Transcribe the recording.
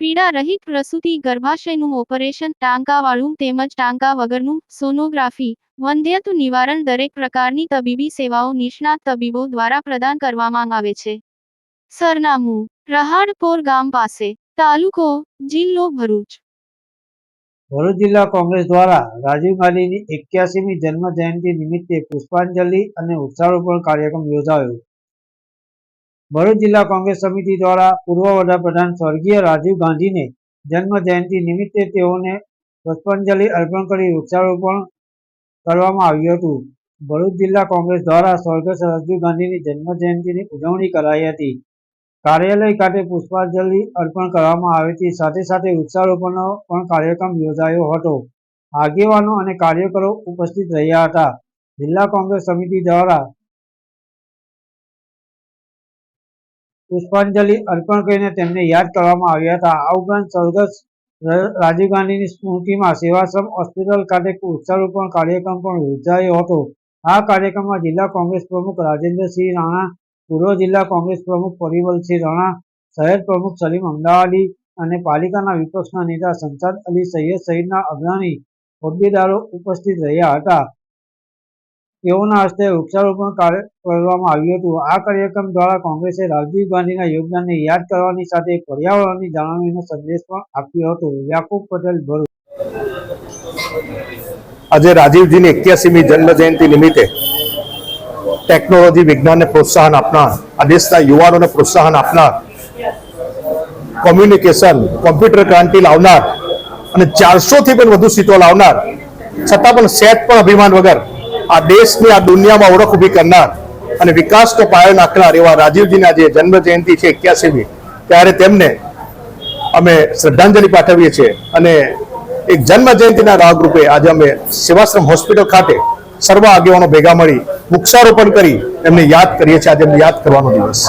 પીડા રહિત પ્રસૂતિ ગર્ભાશયનું ઓપરેશન ટાંકાવાળું તેમજ ટાંકા વગરનું સોનોગ્રાફી વંધ્યત્વ નિવારણ દરેક પ્રકારની તબીબી સેવાઓ નિષ્ણાત તબીબો દ્વારા પ્રદાન કરવામાં આવે છે. સરનામું, રહાડપોર ગામ પાસે, તાલુકો, જિલ્લો ભરૂચ. ભરૂચ જિલ્લા કોંગ્રેસ દ્વારા રાજીવ ગાંધીની એક્યાસીમી જન્મ જયંતિ નિમિત્તે પુષ્પાંજલિ અને વૃક્ષારોપણ કાર્યક્રમ યોજાયો. ભરૂચ જિલ્લા કોંગ્રેસ સમિતિ દ્વારા પૂર્વ વડાપ્રધાન સ્વર્ગીય રાજીવ ગાંધીને જન્મ જયંતિ નિમિત્તે તેઓને પુષ્પાંજલિ અર્પણ કરી વૃક્ષારોપણ કરવામાં આવ્યું હતું. ભરૂચ જિલ્લા કોંગ્રેસ દ્વારા સ્વર્ગસ્થ રાજીવ ગાંધીની જન્મ જયંતિની ઉજવણી કરાઈ હતી. કાર્યાલય ખાતે પુષ્પાંજલિ અર્પણ કરવામાં આવી હતી. સાથે સાથે વૃક્ષારોપણનો પણ કાર્યક્રમ યોજાયો હતો. આગેવાનો અને કાર્યકરો ઉપસ્થિત રહ્યા હતા. જિલ્લા કોંગ્રેસ સમિતિ દ્વારા પુષ્પાંજલિ અર્પણ કરીને તેમને યાદ કરવામાં આવ્યા હતા. આ ઉપરાંત સ્વર્ગસ્થ રાજીવ ગાંધીની સ્મૃતિમાં સેવાશ્રમ હોસ્પિટલ ખાતે વૃક્ષારોપણ કાર્યક્રમ પણ યોજાયો હતો. આ કાર્યક્રમમાં જિલ્લા કોંગ્રેસ પ્રમુખ રાજેન્દ્રસિંહ રાણા, પૂર્વ જિલ્લા કોંગ્રેસ પ્રમુખ પરિમલસિંહ રાણા, શહેર પ્રમુખ સલીમ અમદાવાદી અને પાલિકાના વિપક્ષના નેતા સંસાદ અલી સૈયદ સહિતના અગ્રણી હોદ્દેદારો ઉપસ્થિત રહ્યા હતા. તેઓના હસ્તે વૃક્ષારોપણ કાર્ય કરવામાં આવ્યું હતું. આ કાર્યક્રમ દ્વારા કોંગ્રેસે રાજીવ ગાંધીના યોગદાનને યાદ કરવાની સાથે પર્યાવરણની જાળવણીનો સંદેશ પણ આપ્યો હતો. યાકુબ પટેલ ભરૂચ. આજે રાજીવજીની એક્યાસીમી જન્મ જયંતિ નિમિત્તે ટેકનોલોજી, વિજ્ઞાનને પ્રોત્સાહન આપનાર, આ દેશના યુવાનોને પ્રોત્સાહન આપનાર, કોમ્યુનિકેશન, કોમ્પ્યુટર ક્રાંતિ લાવનાર અને ચારસોથી પણ વધુ સીટો લાવનાર, છતાં પણ સેટ પણ અભિમાન વગર આ દેશની આ દુનિયામાં ઓળખ ઊભી કરનાર અને વિકાસનો પાયો નાખનાર એવા રાજીવજીના જે જન્મ જયંતિ છે એક્યાસીમી. ત્યારે તેમને અમે શ્રદ્ધાંજલિ પાઠવીએ છીએ અને એક જન્મ જયંતિના ભાગરૂપે આજે અમે સેવાશ્રમ હોસ્પિટલ ખાતે સર્વ આગેવાનો ભેગા મળી વૃક્ષારોપણ કરી એમને યાદ કરીએ છીએ. આજે યાદ કરવાનો દિવસ.